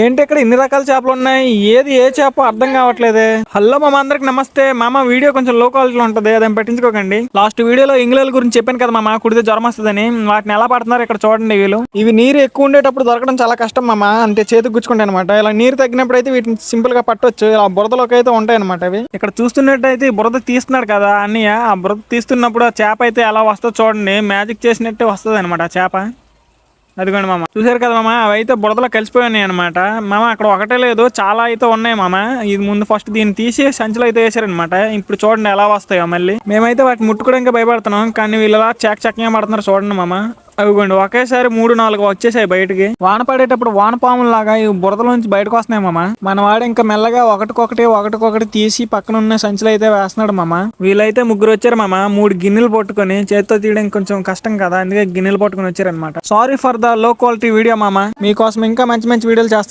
ఏంటి ఇక్కడ ఇన్ని రకాల చేపలు ఉన్నాయి? ఏది ఏ చేప అర్థం కావట్లేదే. హలో మామ అందరికి నమస్తే. మామ వీడియో కొంచెం లో క్వాలిటీలో ఉంటది అదేం పట్టించుకోకండి. లాస్ట్ వీడియోలో ఇంగ్లీష్ గురించి చెప్పాను కదా మామ కుడితే జ్వరం వస్తుందని. వాటిని ఎలా పడుతున్నారు ఇక్కడ చూడండి వీళ్ళు. ఇవి నీరు ఎక్కువ ఉండేటప్పుడు దొరకడం చాలా కష్టం మామ అంటే చేతికి గుచ్చుకుంటాయి అనమాట ఇలా నీరు తగ్గినప్పుడు అయితే వీటిని సింపుల్గా పట్టొచ్చు. ఇలా బురదలోకి అయితే ఉంటాయి అనమాట అవి. ఇక్కడ చూస్తున్నట్టయితే బురద తీస్తున్నాడు కదా అన్నయ్య. ఆ బురద తీస్తున్నప్పుడు ఆ చేప అయితే ఎలా వస్తుందో చూడండి. మ్యాజిక్ చేసినట్టే వస్తుంది అనమాట ఆ చేప. అదిగోండి మామ. చూసారు కదా మామ? అవైతే బుడదలో బురదలో కలిసిపోయినాయి అనమాట మామ అక్కడ ఒకటే లేదు. చాలా అయితే ఉన్నాయి మామ. ఇది ముందు ఫస్ట్ దీన్ని తీసి సంచిలో అయితే వేసారనమాట ఇప్పుడు చూడండి ఎలా వస్తాయో మళ్ళీ. మేమైతే వాటిని ముట్టుకోవడానికి భయపడుతున్నాం. కానీ వీళ్ళు అలా చెక్ చక్కగా పడుతున్నారు చూడండి మామ. అవిగోండి ఒకేసారి మూడు నాలుగు వచ్చేసాయి బయటికి. వాన పడేటప్పుడు వాన లాగా ఈ బురదలోంచి బయటకు వస్తున్నాయి మామ. మన వాడు ఇంకా మెల్లగా ఒకటికొకటి ఒకటికొకటి తీసి పక్కన ఉన్న సంచులు అయితే వేస్తున్నాడు మామ. వీళ్ళైతే ముగ్గురు వచ్చారు మామ. మూడు గిన్నెలు పట్టుకొని చేతితో తీయడం కొంచెం కష్టం కదా అందుకే గిన్నెలు పట్టుకొని వచ్చారనమాట sorry for the low quality video మామ. మీకోసం ఇంకా మంచి మంచి వీడియోలు చేస్తాం